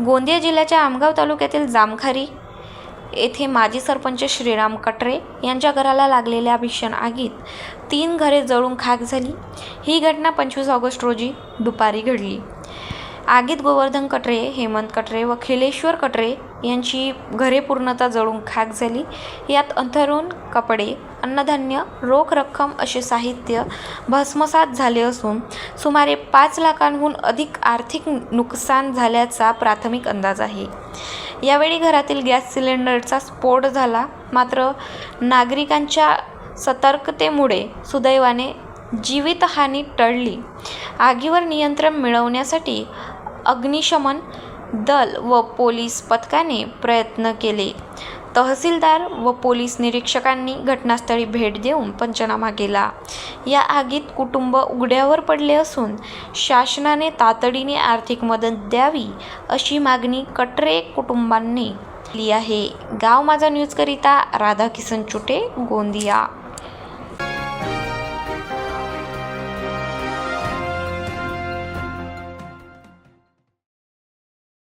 गोंदिया जिल्ह्याच्या आमगाव तालुक्यातील जामखारी येथे माजी सरपंच श्रीराम कटरे यांच्या घराला लागलेल्या भीषण आगीत तीन घरे जळून खाक झाली. ही घटना पंचवीस ऑगस्ट रोजी दुपारी घडली. आगीत गोवर्धन कटरे हेमंत कटरे व खिलेश्वर कटरे यांची घरे पूर्णतः जळून खाक झाली. यात अंथरूण कपडे अन्नधान्य रोख रक्कम असे साहित्य भस्मसात झाले असून सुमारे पाच लाखांहून अधिक आर्थिक नुकसान झाल्याचा प्राथमिक अंदाज आहे. यावेळी घरातील गॅस सिलेंडरचा स्फोट झाला. मात्र नागरिकांच्या सतर्कतेमुळे सुदैवाने जीवितहानी टळली. आगीवर नियंत्रण मिळवण्यासाठी अग्निशमन दल व पोलीस पथकाने प्रयत्न केले. तहसीलदार व पोलीस निरीक्षकांनी घटनास्थळी भेट देऊन पंचनामा केला. या आगीत कुटुंब उघड्यावर पडले असून शासनाने तातडीने आर्थिक मदत द्यावी अशी मागणी कटरे कुटुंबांनी केली आहे. गाव माझा न्यूजकरिता राधाकिसन चुटे गोंदिया.